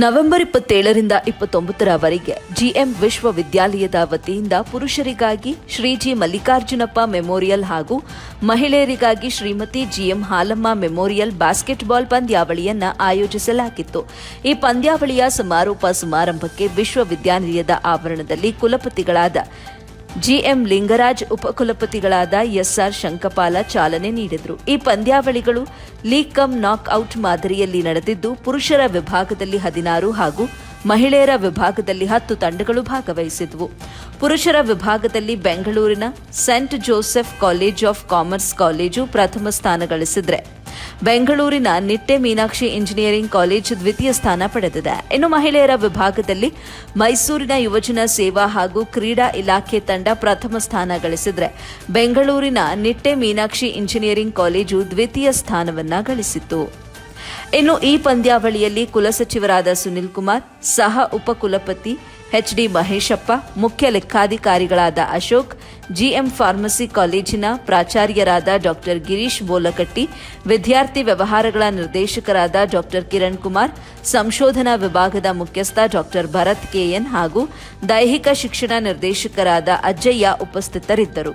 November ಇಪ್ಪತ್ತೇಳರಿಂದ ಇಪ್ಪತ್ತೊಂಬತ್ತರವರೆಗೆ GM ವಿಶ್ವವಿದ್ಯಾಲಯದ ವತಿಯಿಂದ ಪುರುಷರಿಗಾಗಿ Shreeji Mallikarjunappa memorial ಹಾಗೂ ಮಹಿಳೆಯರಿಗಾಗಿ Shrimati G M Halamma memorial basketball ಪಂದ್ಯಾವಳಿಯನ್ನು ಆಯೋಜಿಸಲಾಗಿತ್ತು. ಈ ಪಂದ್ಯಾವಳಿಯ ಸಮಾರೋಪ ಸಮಾರಂಭಕ್ಕೆ ವಿಶ್ವವಿದ್ಯಾನಿಲಯದ ಆವರಣದಲ್ಲಿ ಕುಲಪತಿಗಳಾದ ಜಿಎಂ ಲಿಂಗರಾಜ್ ಉಪಕುಲಪತಿಗಳಾದ ಎಸ್ಆರ್ ಶಂಕಪಾಲ ಚಾಲನೆ ನೀಡಿದರು. ಈ ಪಂದ್ಯಾವಳಿಗಳು ಲೀಗ್ ಕಮ್ ನಾಕ್ ಔಟ್ ಮಾದರಿಯಲ್ಲಿ ನಡೆದಿದ್ದು, ಪುರುಷರ ವಿಭಾಗದಲ್ಲಿ ಹದಿನಾರು ಹಾಗೂ ಮಹಿಳೆಯರ ವಿಭಾಗದಲ್ಲಿ ಹತ್ತು ತಂಡಗಳು ಭಾಗವಹಿಸಿದವು. ಪುರುಷರ ವಿಭಾಗದಲ್ಲಿ ಬೆಂಗಳೂರಿನ saint Joseph college of commerce college ಪ್ರಥಮ ಸ್ಥಾನ ಗಳಿಸಿದ್ರೆ. ಬೆಂಗಳೂರಿನ ನಿಟ್ಟೆ ಮೀನಾಕ್ಷಿ ಇಂಜಿನಿಯರಿಂಗ್ ಕಾಲೇಜ್ ದ್ವಿತೀಯ ಸ್ಥಾನ ಪಡೆದಿದೆ. ಇನ್ನು ಮಹಿಳೆಯರ ವಿಭಾಗದಲ್ಲಿ ಮೈಸೂರಿನ ಯುವಜನ ಸೇವಾ ಹಾಗೂ ಕ್ರೀಡಾ ಇಲಾಖೆ ತಂಡ ಪ್ರಥಮ ಸ್ಥಾನ ಗಳಿಸಿದ್ರೆ ಬೆಂಗಳೂರಿನ ನಿಟ್ಟೆ ಮೀನಾಕ್ಷಿ ಇಂಜಿನಿಯರಿಂಗ್ ಕಾಲೇಜು ದ್ವಿತೀಯ ಸ್ಥಾನವನ್ನ ಗಳಿಸಿತು ಇನ್ನು ಈ ಪಂದ್ಯಾವಳಿಯಲ್ಲಿ ಕುಲಸಚಿವರಾದ ಸುನಿಲ್ ಕುಮಾರ್, ಸಹ ಉಪಕುಲಪತಿ ಎಚ್ಡಿ ಮಹೇಶಪ್ಪ ಮುಖ್ಯ ಲೆಕ್ಕಾಧಿಕಾರಿಗಳಾದ ಅಶೋಕ್ ಜಿಎಂ ಫಾರ್ಮಸಿ ಕಾಲೇಜಿನ ಪ್ರಾಚಾರ್ಯರಾದ ಡಾಕ್ಟರ್ ಗಿರೀಶ್ ಬೋಲಕಟ್ಟಿ, ವಿದ್ಯಾರ್ಥಿ ವ್ಯವಹಾರಗಳ ನಿರ್ದೇಶಕರಾದ ಡಾಕ್ಟರ್ ಕಿರಣ್ ಕುಮಾರ್, ಸಂಶೋಧನಾ ವಿಭಾಗದ ಮುಖ್ಯಸ್ಥ ಡಾಕ್ಟರ್ ಭರತ್ ಕೆಎನ್ ಹಾಗೂ ದೈಹಿಕ ಶಿಕ್ಷಣ ನಿರ್ದೇಶಕರಾದ ಅಜ್ಜಯ್ಯ ಉಪಸ್ಥಿತರಿದ್ದರು.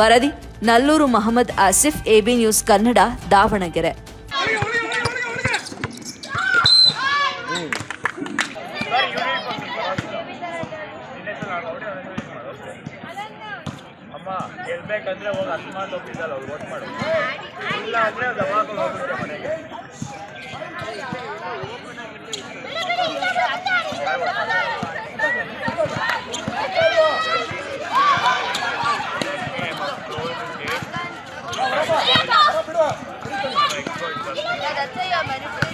ವರದಿ, Nallur Mohammed Asif A B news Kannada, Davangere. ¡Gracias!